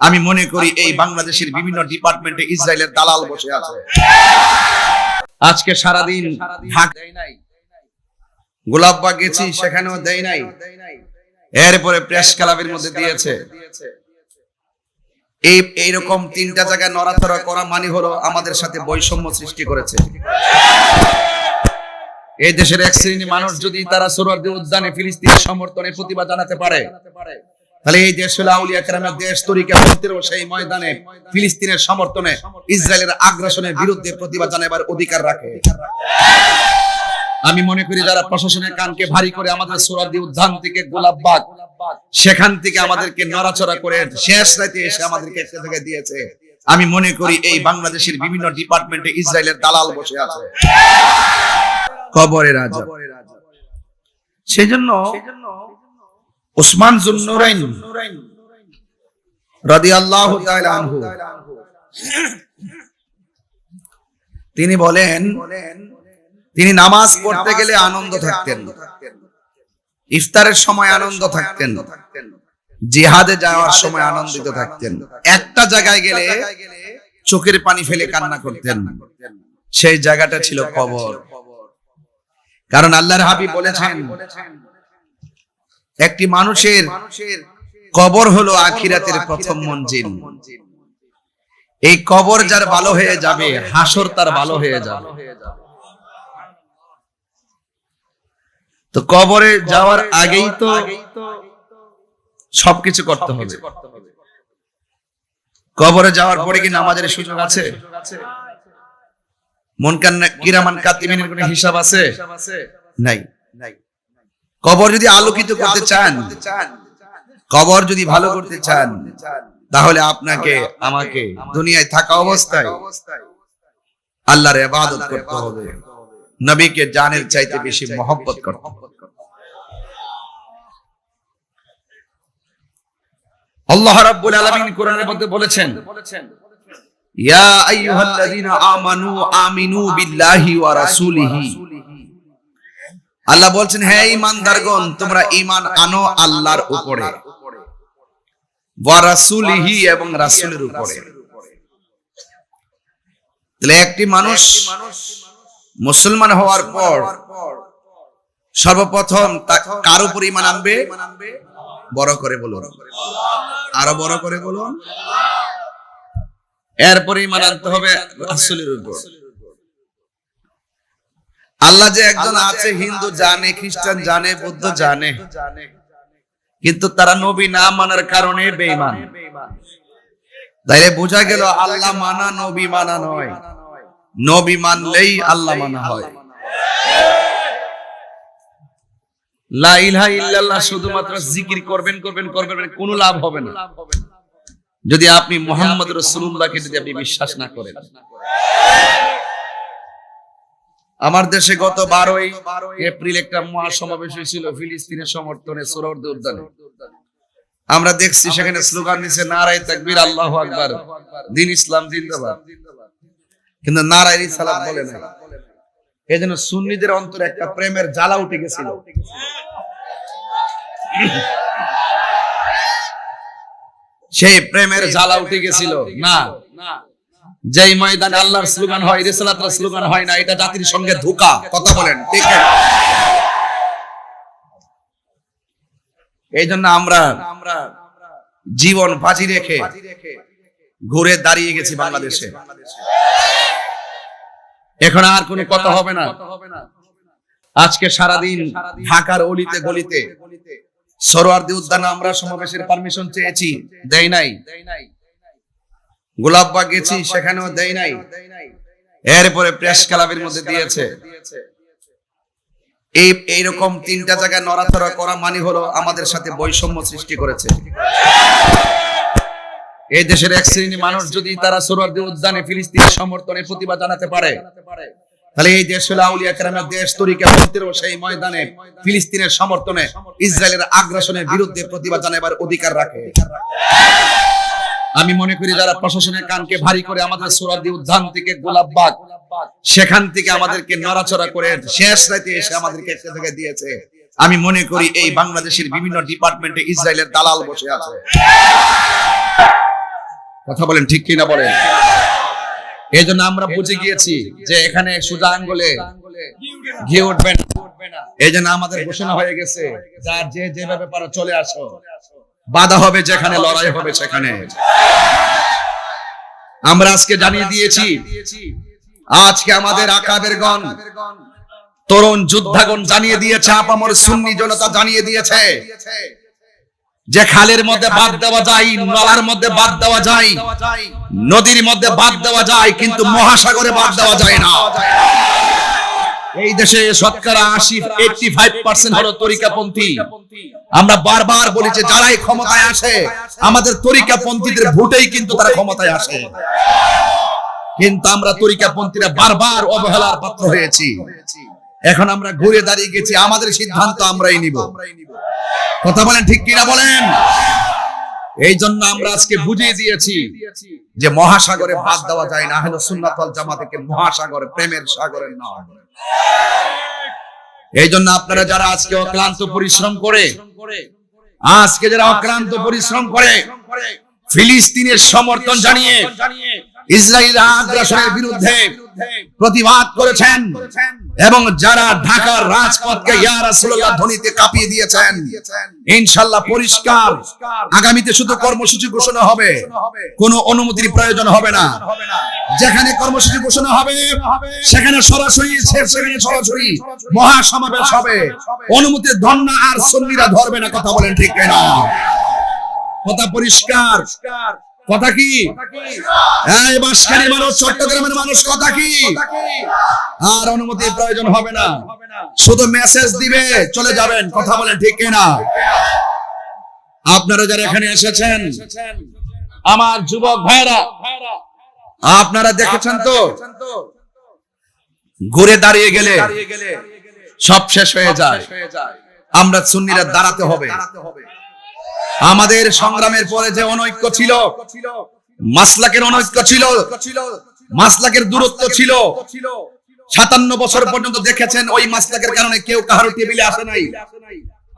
আমি মনে করি এই বাংলাদেশের বিভিন্ন ডিপার্টমেন্টে ইসরায়েলের দালাল বসে আছে। আজকে সারাদিন ঢাকা গোলাপবাগ গেছি সেখানেও দেয় নাই। এরপরে প্রেস ক্লাবের মধ্যে দিয়েছে। এই এইরকম তিনটা জায়গায় নড়াচড়া করা মানে হলো আমাদের সাথে বৈষম্য সৃষ্টি করেছে। এই দেশের এক শ্রেণি মানুষ যদি তারা সোহরাওয়ার্দী উদ্যানে ফিলিস্তিনের সমর্থনে প্রতিবাদ জানাতে পারে। তাহলে এই দেশ হলো আউলিয়া কেরামের দেশ তরিকা মন্ত্রীও সেই ময়দানে ফিলিস্তিনের সমর্থনে, ইসরায়েলের আগ্রাসনের বিরুদ্ধে প্রতিবাদ জানাবার অধিকার রাখে। আমি মনে করি যারা প্রশাসনের কানকে ভারী করে আমাদের সোহরাওয়ার্দী উদ্যান থেকে গোলাপবাগ সেখান থেকে আমাদেরকে নড়াচড়া করে শেষ রাতে এসে আমাদেরকে একটা জায়গায় দিয়েছে। আমি মনে করি এই বাংলাদেশের বিভিন্ন ডিপার্টমেন্টে ইসরায়েলের দালাল বসে আছে। কবরের রাজা সেজন্য ওসমান জুন্নুরাইন রাদিয়াল্লাহু তাআলা আনহু। তিনি বলেন, তিনি নামাজ পড়তে গেলে আনন্দ থাকতেন। ইফতারের সময় আনন্দ থাকতেন। জিহাদে যাওয়ার সময় আনন্দিত থাকতেন। একটা জায়গায় গেলে চোখের পানি ফেলে কান্না করতেন। সেই জায়গাটা ছিল কবর। কারণ আল্লাহর হাবিব বলেছেন একটি মানুষের কবর হলো আখিরাতের প্রথম মঞ্জিল। এই কবর যার ভালো হয়ে যাবে হাসর তার ভালো হয়ে যাবে। তো কবরে যাওয়ার আগেই তো সবকিছু করতে হবে। কবরে যাওয়ার পরে কি নামাজের সুযোগ আছে? মন কান্না কিরামান কাতিমিনের কোনো হিসাব আছে? নাই। নাই। কবর যদি আলোকিত করতে চান কবর যদি ভালো করতে চান তাহলে আপনাকে আমাকে দুনিয়ায় থাকা অবস্থায় আল্লাহর ইবাদত করতে হবে। নবীকে জানের চাইতে বেশি মহব্বত করতে আল্লাহ রাব্বুল আলামিন কোরআনের মধ্যে বলেছেন। ইয়া আইয়ুহাল্লাযীনা আমানু আমিনু বিল্লাহি ওয়া রাসূলিহি। আল্লাহ বলছেন, হে ঈমানদারগণ, তোমরা ঈমান আনো আল্লাহর উপরে। ওয়া রাসূলিহি এবং রাসূলের উপরে। তাহলে একটি মানুষ মুসলমান হওয়ার পর সর্বপ্রথম কার উপর ঈমান আনবে? বড় করে বলুন। আরও বড় করে বলুন। এরপরে ঈমান আনতে হবে রাসূলের উপর। আল্লাহ যে একজন আছে হিন্দু জানে খ্রিস্টান জানে বৌদ্ধ জানে কিন্তু তারা নবী না মানার কারণে বেঈমান। তাইলে বোঝা গেল আল্লাহ মানা নবী মানা নয়। নবী মানলেই আল্লাহ মানা হয়। লা ইলাহা ইল্লাল্লাহ শুধুমাত্র জিকির করবেন করবেন করবেন কোনো লাভ হবে না। যদি আপনি মোহাম্মদ রসুল্লাহকে যদি আপনি বিশ্বাস না করেন। আমার দেশে গত বারোই এপ্রিল একটা মহাসমাবেশ হয়েছিল, ফিলিস্তিনের সমর্থনে সোরর্দ উদ্যানে। আমরা দেখছি সেখানে স্লোগান দিচ্ছে নারায় তাকবীর, আল্লাহ আকবার। দিন ইসলাম জিন্দাবাদ। কিন্তু নারায় রিসালাত বলে না এই জন্য সুন্নিদের অন্তরে একটা প্রেমের জ্বালা উঠে গেছিল। সেই প্রেমের জ্বালা উঠে গেছিল। না। যেই ময়দানে আল্লাহর স্লোগান হয় রিসালাতের স্লোগান হয় না, এটা জাতির সঙ্গে ধোকা, কথা বলেন, ঠিক? এই জন্য আমরা জীবন বাজি রেখে ঘুরে দাঁড়িয়ে গেছি বাংলাদেশে। এখন আর কোনো কথা হবে না। আজকে সারাদিন ঢাকার অলিতে গলিতে সরোয়ার্দি উদ্যানে আমরা সমাবেশের পারমিশন চেয়েছি, দেয় নাই। গোলাপবাগ গেছি সেখানেও দেয় নাই। এরপরে প্রেস ক্লাবের মধ্যে দিয়েছে। এই এইরকম তিনটা জায়গায় নড়াচড়া করা মানে হলো আমাদের সাথে বৈষম্য সৃষ্টি করেছে। এই দেশের এক শ্রেণি মানুষ যদি তারা সোহরাওয়ার্দী উদ্যানে ফিলিস্তিনের সমর্থনে প্রতিবাদ জানাতে পারে তাহলে এই দেশ হলো আউলিয়া কেরামের দেশ তরিকা মন্ত্রীও সেই ময়দানে ফিলিস্তিনের সমর্থনে ইসরায়েলের আগ্রাসনের বিরুদ্ধে প্রতিবাদ জানাবার অধিকার রাখে। আমি মনে করি যারা প্রশাসনের কানকে ভারী করে আমাদের সোহরাওয়ার্দী উদ্যান থেকে গোলাপবাগ সেখান থেকে আমাদেরকে নড়াচড়া করে শেষ রাতে এসে আমাদেরকে একটা জায়গায় দিয়েছে। আমি মনে করি এই বাংলাদেশের বিভিন্ন ডিপার্টমেন্টে ইসরায়েলের দালাল বসে আছে। কথা বলেন, ঠিক কিনা বলেন? এই জন্য আমরা বুঝে গিয়েছি যে এখানে সুজা আঙ্গুলে ঘি উঠবে না। এই জন্য আমাদের ঘোষণা হয়ে গেছে যার যে যেভাবে পারো চলে আসো। বাধা হবে যেখানে, লড়াই হবে সেখানে। আমরা আজকে জানিয়ে দিয়েছি, আজকে আমাদের আকাবের গণ, তরুণ যোদ্ধাগণ জানিয়ে দিয়েছে, আপামর সুন্নি জনতা জানিয়ে দিয়েছে যে খালের মধ্যে বাদ দেওয়া যায়, নলার মধ্যে বাদ দেওয়া যায়, নদীর মধ্যে বাদ দেওয়া যায়, কিন্তু মহাসাগরে বাদ দেওয়া যায় না। এই দেশে শতকরা আশি এইটি ফাইভ পার্সেন্ট হলো তরিকাপন্থী। আমরা বারবার বলি যে যারাই ক্ষমতায় আসে, আমাদের তরিকাপন্থীদের ভোটেই কিন্তু তারা ক্ষমতায় আসে। কিন্তু আমরা তরিকাপন্থীরা বারবার অবহেলার পাত্র হয়েছি। এখন আমরা ঘুরে দাঁড়িয়ে গেছি, আমাদের সিদ্ধান্ত আমরাই নিব। কথা বলেন ঠিক কিনা বলেন? এই জন্য আমরা আজকে বুঝিয়ে দিয়েছি যে মহাসাগরে বাদ দেওয়া যায় না হলো সুন্নাতল জামাতকে মহাসাগরে, প্রেমের সাগরের নয় এই জন্য আপনারা যারা আজকে অক্লান্ত পরিশ্রম করে, আজকে যারা অক্লান্ত পরিশ্রম করে, ফিলিস্তিনের সমর্থন জানিয়ে ইসরায়েল আগ্রাসনের বিরুদ্ধে প্রতিবাদ করেছেন। এবং যারা ঢাকার রাজপথকে ইয়া ধ্বনিতে কাঁপিয়ে দিয়েছেন, ইনশাআল্লাহ পরিষ্কার। আগামীতে শুধু কর্মসূচি ঘোষণা হবে। কোনো অনুমতির প্রয়োজন হবে না। যেখানে কর্মসূচি ঘোষণা হবে, সেখানে সরাসরি সেখানে সরাসরি মহাসমাবেশ হবে। অনুমতির ধন্না আর সুন্নিরা ধরবে না, কথা বলেন ঠিক না কথা পরিষ্কার। কথা কি? এই বাসখালী মানুষ চট্টগ্রামের মানুষ কথা কি? আর অনুমতির প্রয়োজন হবে না। শুধু মেসেজ দিবে চলে যাবেন কথা বলেন ঠিক না আপনারা যারা এখানে এসেছেন আমার যুবক ভাইরা আপনারা দেখেছেন তো? ঘুরে দাঁড়িয়ে গেলে সব শেষ হয়ে যায়। আমরা সুন্নিরা দাঁড়াতে হবে। আমাদের সংগ্রামের পরে যে অনৈক্য ছিল, মাসলাকের অনৈক্য ছিল, মাসলাকের দূরত্ব ছিল। সাতান্ন বছর পর্যন্ত দেখেছেন, ওই মাসলাকের কারণে কেউ কাহার টেবিলে আসে নাই।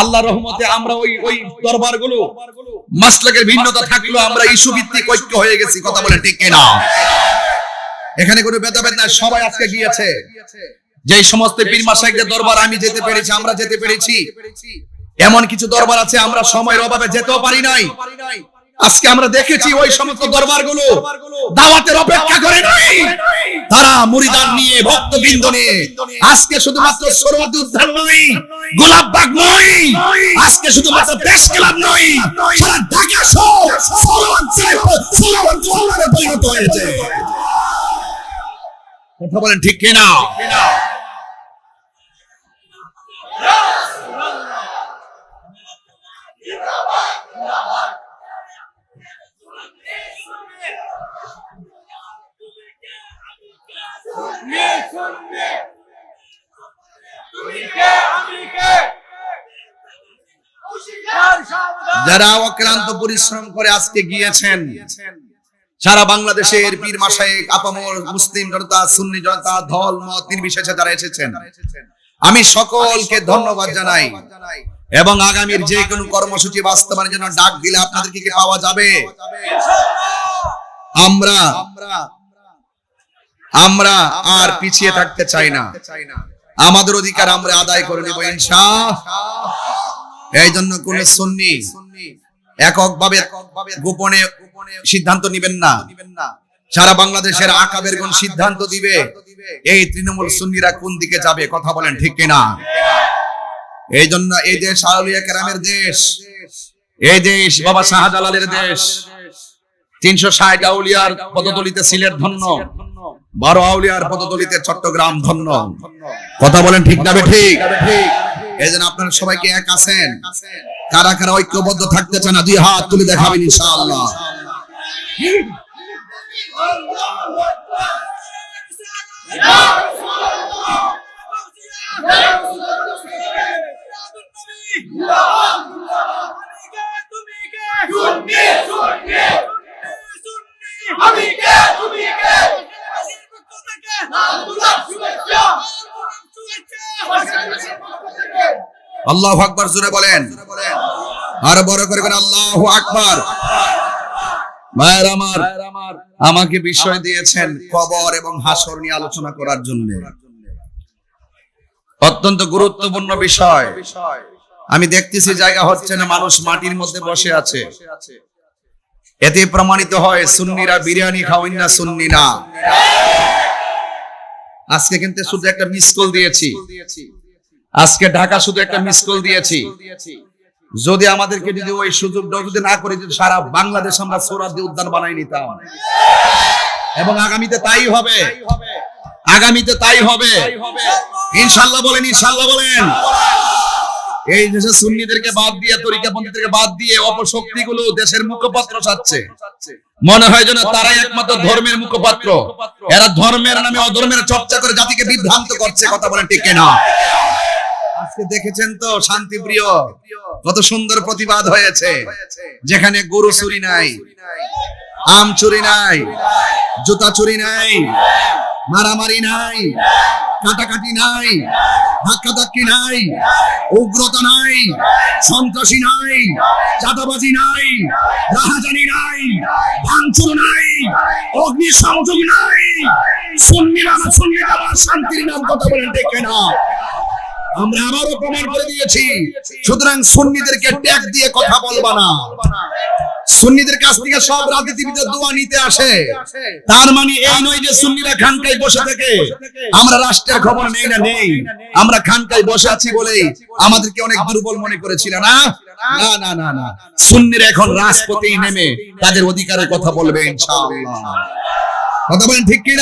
আল্লাহ রহমতে আমরা ওই ওই দরবারগুলো মাসলাকের ভিন্নতা থাকল, আমরা ইস্যু ভিত্তিক ঐক্য হয়ে গেছি, কথা বলে ঠিক না এখানে কোনো ভেদাভেদ নাই, সবাই আজকে গিয়েছে। যে সমস্ত পীর মাসাইকদের দরবার, আমি যেতে পেরেছি, আমরা যেতে পেরেছি। এমন কিছু দরবার আছে, আমরা সময়ের অভাবে যেতেও পারি নাই। আজকে আমরা দেখেছি ওই সমস্ত দরবারগুলো দাওয়াতের অপেক্ষা করে নাই। তারা মুরিদান নিয়ে, ভক্তবৃন্দ নিয়ে, আজকে শুধুমাত্র সরোয়াদি উদ্যান নয় গোলাপবাগ নয়, আজকে শুধুমাত্র প্রেস ক্লাব নয়, সারা ঢাকা সরোয়ারে পরিণত হয়েছে। কথা বলেন ঠিক কিনা? যারা অক্লান্ত পরিশ্রম করে আজকে গিয়েছেন, সারা বাংলাদেশের পীর মাসায়েক আপামর মুসলিম জনতা, সুন্নি জনতা ধল মত নির্বিশেষে যারা এসেছেন, আমি সকলকে ধন্যবাদ জানাই। এবং আগামীর যে কোনো কর্মসূচি বাস্তবায়নের জন্য ডাক দিলে আপনাদেরকে কি পাওয়া যাবে? আমরা আমরা আর পিছিয়ে থাকতে চাই না। আমাদের অধিকার আমরা আদায় করে নেব ইনশা এই জন্য কোন সুন্নি এককভাবে গোপনে সিদ্ধান্ত নিবেন না। সারা বাংলাদেশের আকাবের কোন সিদ্ধান্ত দিবে? এই তৃণমূল সুন্নিরা কোন দিকে যাবে? কথা বলেন ঠিক কিনা? এই জন্য এই দেশ কেরামের দেশ, এই দেশ বাবা শাহজালালের দেশ, তিনশো ষাট আউলিয়ার পদতলিতে সিলেট ধন্য, বারো আউলিয়ার পদতলিতে চট্টগ্রাম ধন্য। কথা বলেন ঠিক যাবে ঠিক? এই জন্য আপনারা সবাইকে এক আছেন। কারা কারা ঐক্যবদ্ধ থাকতে চান না দুই হাত তুলে দেখাবেন ইনশাআল্লাহ। আমি আল্লাহ আকবার জোরে বলেন। আর বড় করে আল্লাহ আকবার। ভাইয়ের আমার, আমাকে বিষয় দিয়েছেন কবর এবং হাসর নিয়ে আলোচনা করার জন্য। অত্যন্ত গুরুত্বপূর্ণ বিষয়। আমি দেখতেছি জায়গা হচ্ছে না, মানুষ মাটির মধ্যে বসে আছে। এতে প্রমাণিত হয়, সুন্নিরা বিরিয়ানি খাওয়েন না সুন্নি না আজকে কিন্তু শুধু একটা মিস কল দিয়েছি। আজকে ঢাকা শুধু একটা মিস কল দিয়েছি। যদি আমাদেরকে যদি ওই সুযোগটা যদি না করে যদি সারা বাংলাদেশ আমরা সোরাদি উদ্যান বানাই নিতাম। এবং আগামীতে তাই হবে। আগামীতে তাই হবে। ইনশাল্লাহ বলেন ইনশাল্লাহ বলেন। এই দেশে সুন্নিদেরকে বাদ দিয়ে তরিকাপন্থীদেরকে বাদ দিয়ে অপশক্তিগুলো দেশের মুখপাত্র চাচ্ছে মনে হয় যেন তারাই একমাত্র ধর্মের মুখপাত্র। এরা ধর্মের নামে অধর্মের চর্চা করে জাতিকে বিভ্রান্ত করছে কথা বলেন ঠিক না আজকে দেখেছেন তো? শান্তিপ্রিয়, কত সুন্দর প্রতিবাদ হয়েছে। যেখানে গরু চুরি নাই, আম চুরি নাই, জুতা চুরি নাই, মারামারি নাই, কাটাকাটি নাই, ধাক্কাধাক্কি নাই, উগ্রতা নাই, সন্ত্রাসী নাই, চাঁদাবাজি নাই, রাহাজানি নাই, ভাঙচুর নাই, অগ্নি সংযোগ নাই। সুন্নি নামা সুন্নি শান্তির নাম কথা বলেন দেখে না আমরা আবারও প্রমাণ করে দিয়েছি। সুতরাং সুন্নিদেরকে ট্যাগ দিয়ে কথা বলবা না। সুন্নিদের কাছ থেকে সব রাজনীতিবিদের দোয়া নিতে আসে। তার মানে এই নয় যে সুন্নিরা খানকায় বসে থাকে। আমরা রাষ্ট্রের খবর নেই না নেই। আমরা খানকায় বসে আছি বলেই আমাদেরকে অনেক দুর্বল মনে করেছিল না? না না না না। সুন্নিরা এখন রাজপথেই নেমে তাদের অধিকারের কথা বলবে ইনশাআল্লাহ। কথা বলেন ঠিক কি